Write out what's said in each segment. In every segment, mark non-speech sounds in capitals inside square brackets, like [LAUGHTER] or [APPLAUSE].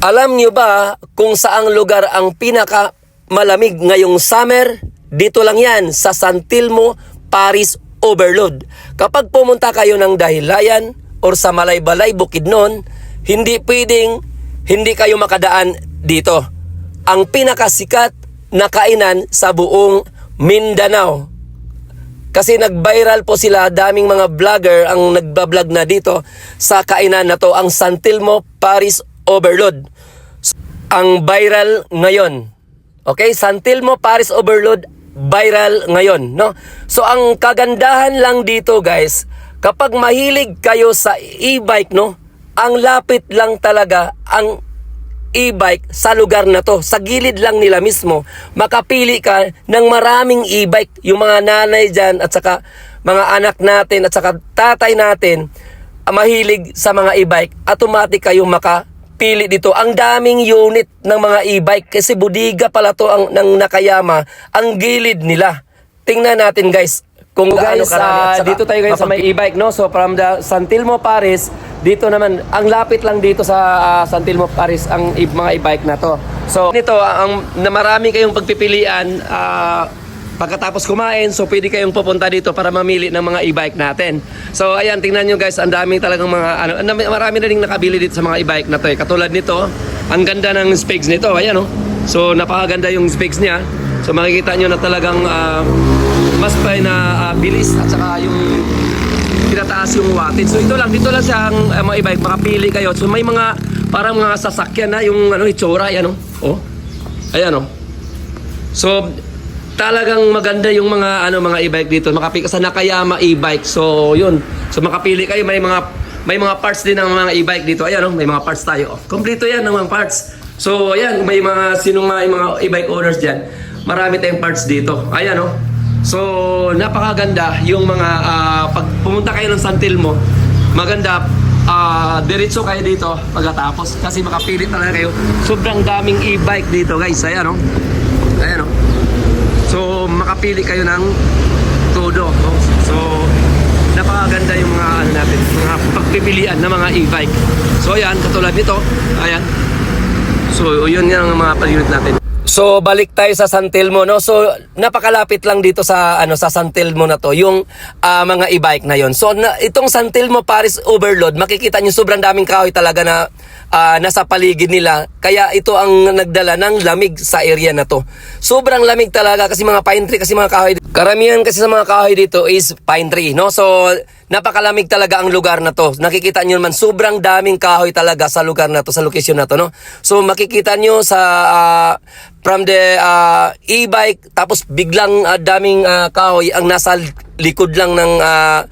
Alam niyo ba kung saang lugar ang pinaka malamig ngayong summer? Dito lang yan sa Santilmo, Paris Overload. Kapag pumunta kayo ng Dahilayan or sa Malaybalay, Bukidnon, hindi pwedeng hindi kayo makadaan dito. Ang pinakasikat na kainan sa buong Mindanao. Kasi nag-viral po sila, daming mga vlogger ang nagbablog na dito sa kainan na to, ang Santilmo Paris Overload. Ang viral ngayon. Okay, Santilmo Paris Overload viral ngayon, no? So ang kagandahan lang dito, guys, kapag mahilig kayo sa e-bike, no? Ang lapit lang talaga ang e-bike sa lugar na to. Sa gilid lang nila mismo, makapili ka ng maraming e-bike. Yung mga nanay dyan at saka mga anak natin at saka tatay natin ah, mahilig sa mga e-bike, automatic kayo makapili dito. Ang daming unit ng mga e-bike kasi budiga pala to ang, ng Nakayama, ang gilid nila. Tingnan natin guys kung gaano guys, saka dito tayo guys sa may e-bike, no? So from the Santilmo Paris, dito naman, ang lapit lang dito sa ah, Santilmo Paris ang i- mga e-bike na to. So Nito, ang na marami kayong pagpipilian ah, pagkatapos kumain, so pwede kayong pupunta dito para mamili ng mga e-bike natin. So ayan, tingnan nyo guys, ang daming talagang mga ano, marami na rin nakabili dito sa mga e-bike na to. Eh. Katulad nito, ang ganda ng specs nito, ayan oh. So napakaganda yung specs niya. So makikita nyo na talagang ah, mas pa na ah, bilis at saka yung tinataas yung wattage. So ito lang, dito lang ang uh, mga e-bike, makapili kayo. So may mga parang mga sasakyan na yung ano, itsura, yan oh. oh. Ayan oh. So talagang maganda yung mga ano mga e-bike dito. Makapili ka sa Nakayama e-bike. So yun. So makapili kayo may mga may mga parts din ng mga e-bike dito. Ayan oh, may mga parts tayo. Kompleto yan ng mga parts. So ayan, may mga sinong mga, mga e-bike owners diyan. Marami tayong parts dito. Ayan oh. So napakaganda yung mga ah, pag pumunta kayo ng Santilmo, maganda ah diretso kayo dito pagkatapos kasi makapili talaga kayo. Sobrang daming e-bike dito, guys. Ayan oh. Makapili kayo ng todo. No? So, napakaganda yung mga ano natin, mga pagpipilian ng mga e-bike. So, ayan, katulad nito. Ayan. So, yun yung mga pag-unit natin. So balik tayo sa San Telmo no. So napakalapit lang dito sa ano sa San Telmo na to yung ah, mga e-bike na yon. So na, itong San Telmo Paris Overload makikita niyo sobrang daming kahoy talaga na ah, nasa paligid nila. Kaya ito ang nagdala ng lamig sa area na to. Sobrang lamig talaga kasi mga pine tree kasi mga kahoy. Karamihan kasi sa mga kahoy dito is pine tree no. So napakalamig talaga ang lugar na to. Nakikita niyo naman sobrang daming kahoy talaga sa lugar na to, sa location na to, no? So makikita niyo sa ah, from the ah, e-bike tapos biglang ah, daming ah, kahoy ang nasa likod lang ng ah,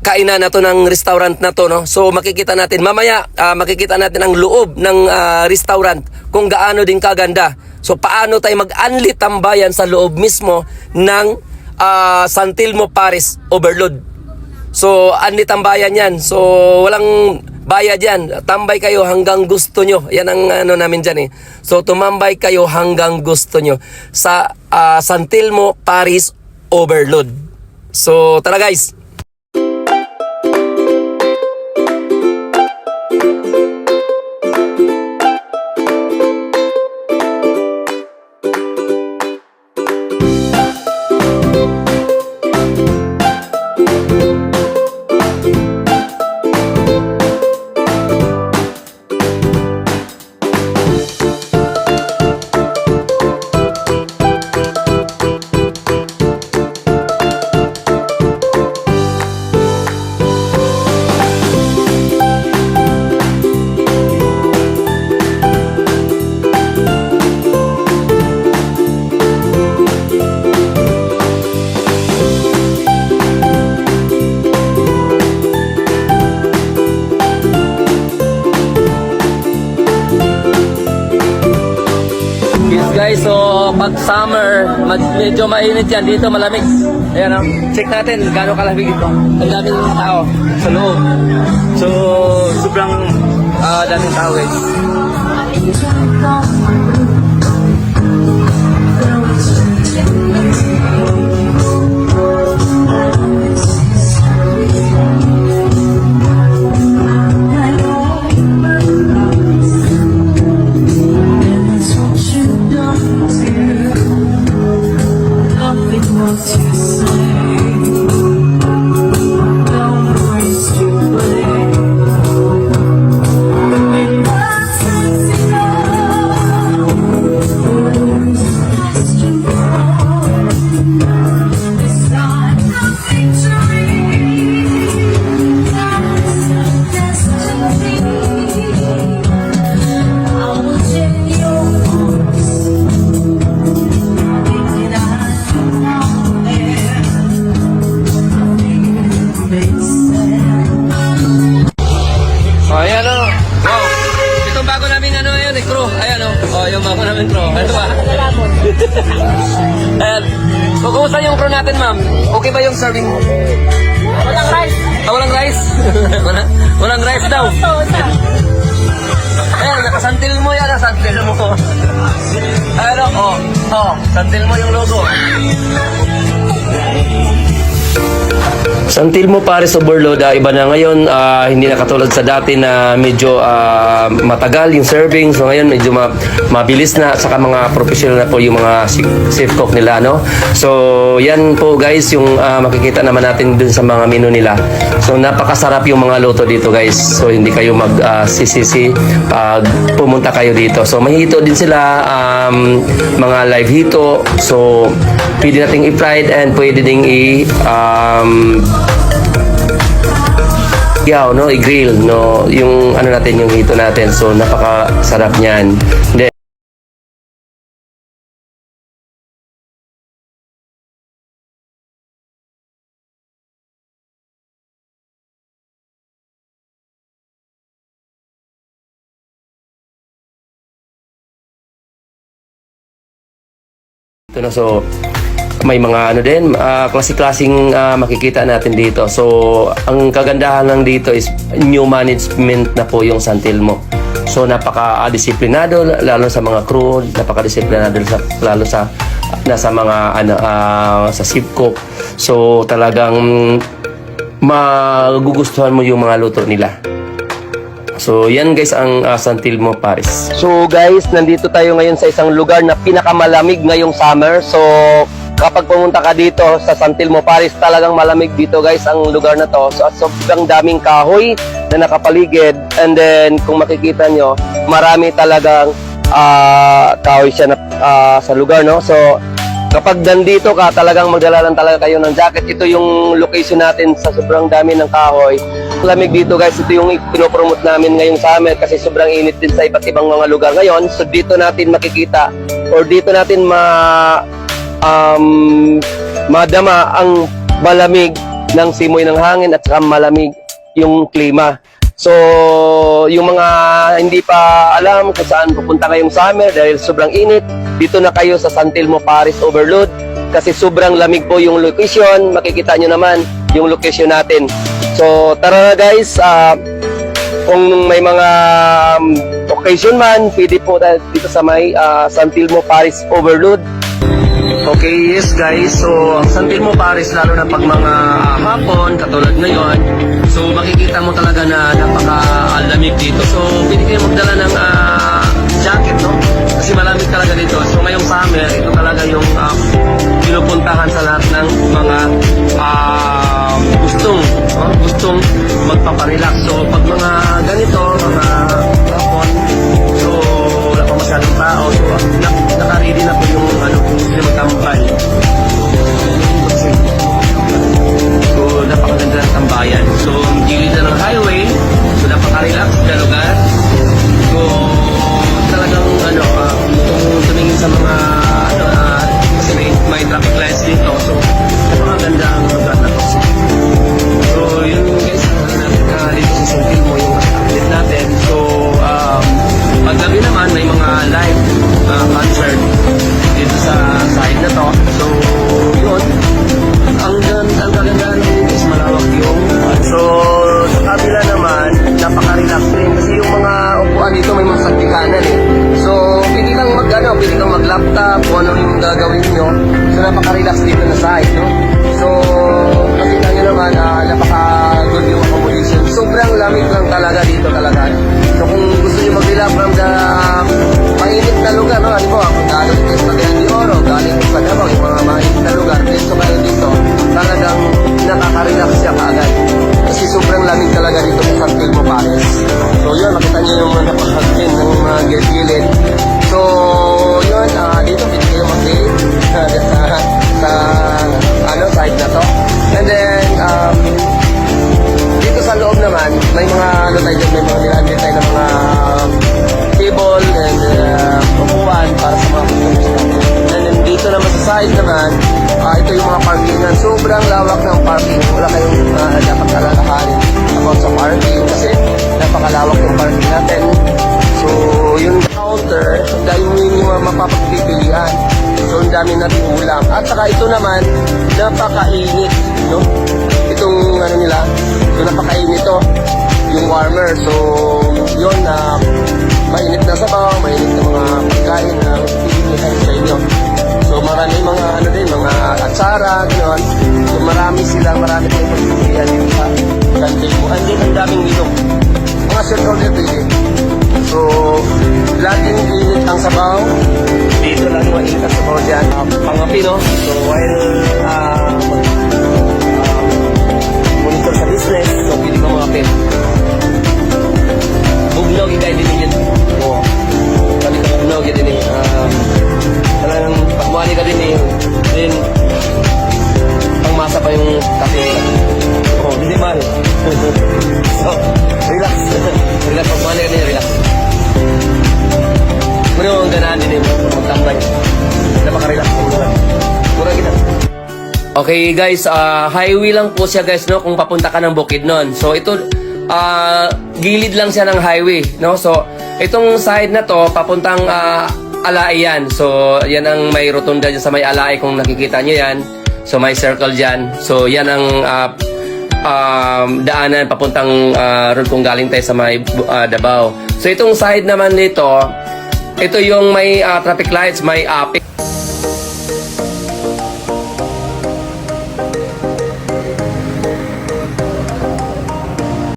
kainan na to ng restaurant na to no so makikita natin mamaya ah, makikita natin ang loob ng ah, restaurant kung gaano din kaganda so paano tayo mag-unli tambayan sa loob mismo ng ah, Santilmo Paris Overload so unli tambayan yan. So walang bayad yan. Tambay kayo hanggang gusto nyo. Yan ang ano namin dyan eh. So tumambay kayo hanggang gusto nyo. Sa ah, Santilmo Paris Overload. So tara guys pag summer, mag, medyo mainit yan. Dito malamig. Ayan oh. Check natin gaano kalamig dito. Ang daming tao sa loob. So, sobrang ah daming tao crew. Ayan. So, kumusta yung crew natin, ma'am? Okay ba yung serving? Walang rice. Ah, walang rice? [LAUGHS] Wala, walang rice daw. Ayan, nakasantil mo yan. Santil mo. Ano? Oh, oh, santil mo yung logo. Santil mo Paris Overload, ah, iba na ngayon, ah, hindi na katulad sa dati na medyo ah, matagal yung serving. So ngayon medyo ma- mabilis na, saka mga professional na po yung mga safe cook nila. No? So yan po guys, yung ah, makikita naman natin dun sa mga menu nila. So napakasarap yung mga luto dito guys. So hindi kayo mag ah, sisisi pag pumunta kayo dito. So mahito din sila, um, mga live hito. So pwede nating i-fried and pwede ding i- um, yaw, no, i-grill, no, yung ano natin, yung hito natin. So, napakasarap niyan. Then, so, may mga ano din, ah, klase-klaseng ah, makikita natin dito. So, ang kagandahan lang dito is new management na po yung Santilmo. So, napaka-disiplinado, lalo sa mga crew, napaka-disiplinado sa, lalo sa nasa mga ano ah, sa ship cook. So, talagang magugustuhan mo yung mga luto nila. So, yan guys ang uh, Santilmo Paris. So guys, nandito tayo ngayon sa isang lugar na pinakamalamig ngayong summer. So, kapag pumunta ka dito sa Santilmo Paris, talagang malamig dito guys ang lugar na to. So, sobrang daming kahoy na nakapaligid. And then, kung makikita nyo, marami talagang ah, kahoy siya na, ah, sa lugar, no? So, kapag nandito ka, talagang magdala lang talaga kayo ng jacket. Ito yung location natin sa sobrang dami ng kahoy. Lamig dito guys, ito yung pinopromote namin ngayong summer kasi sobrang init din sa iba't ibang mga lugar ngayon. So dito natin makikita or dito natin ma um, madama ang malamig ng simoy ng hangin at saka malamig yung klima. So, yung mga hindi pa alam kung saan pupunta ngayong summer dahil sobrang init, dito na kayo sa San Telmo Paris Overload kasi sobrang lamig po yung location. Makikita nyo naman yung location natin. So, tara na guys. ah, kung may mga um, occasion man, pwede po dito sa may ah, San Telmo Paris Overload. Okay, yes guys. So, ang San Telmo Paris, lalo na pag mga hapon, katulad ngayon, so makikita mo talaga na napaka-lamig dito. So, pwede kayo magdala ng ah, jacket, no? Kasi malamig talaga dito. So, ngayong summer, ito talaga yung ah, pinupuntahan sa lahat ng mga ah, gustong, no? gustong magpaparelax. So, pag mga sa mga ano, ah, kasi may, may traffic lights dito. So, napakaganda ang lugar na to. So, yun guys, natin uh, dito sa Suntil mo yung update natin. So, um, paggabi naman may mga live uh, concert dito sa side na to. So, yun. Ang ganda, ang kagandahan ng is malawak yung So, sa kabila naman, napaka-relax rin kasi yung mga upuan dito may mga sakikanan eh. So, pwede kang mag-laptop kung ano yung gagawin nyo. So, napaka-relax dito na side, no? So, makita nyo naman, ah, napaka-good yung accommodation. Sobrang lamig lang talaga dito talaga. So, kung gusto nyo mag-relax parking yung natin. So, yun. counter, dami mo yung mga mapapagpipilian. So, ang dami natin ulam. At saka ito naman, napakainit, no? Itong ano nila, ito napakainit to, yung warmer. So, yun na mainit na sabaw, mainit na mga pagkain na pipilihan sa inyo. So, marami mga ano din, mga atsara, gano'n. So, marami sila, marami kayong pagpipilian dito sa kantin mo. And then, ang daming dito. Mga circle dito eh. So, laging init ang sabaw. Dito laging mainit ang sabaw dyan. Uh, pangapi, so, relax. relax, pagmali ka din, relax. Muna ang ganahan din eh, magtambay. Napaka-relax mo naman. Mura kita. Okay guys, ah, highway lang po siya guys no kung papunta ka ng Bukidnon. So ito ah, gilid lang siya ng highway no. So itong side na to papuntang uh, Alay yan. So yan ang may rotunda dyan sa may Alay kung nakikita niyo yan. So may circle diyan. So yan ang ah, um, daanan papuntang uh, road kung galing tayo sa may ah, Davao. So itong side naman nito, ito yung may ah, traffic lights, may APIC.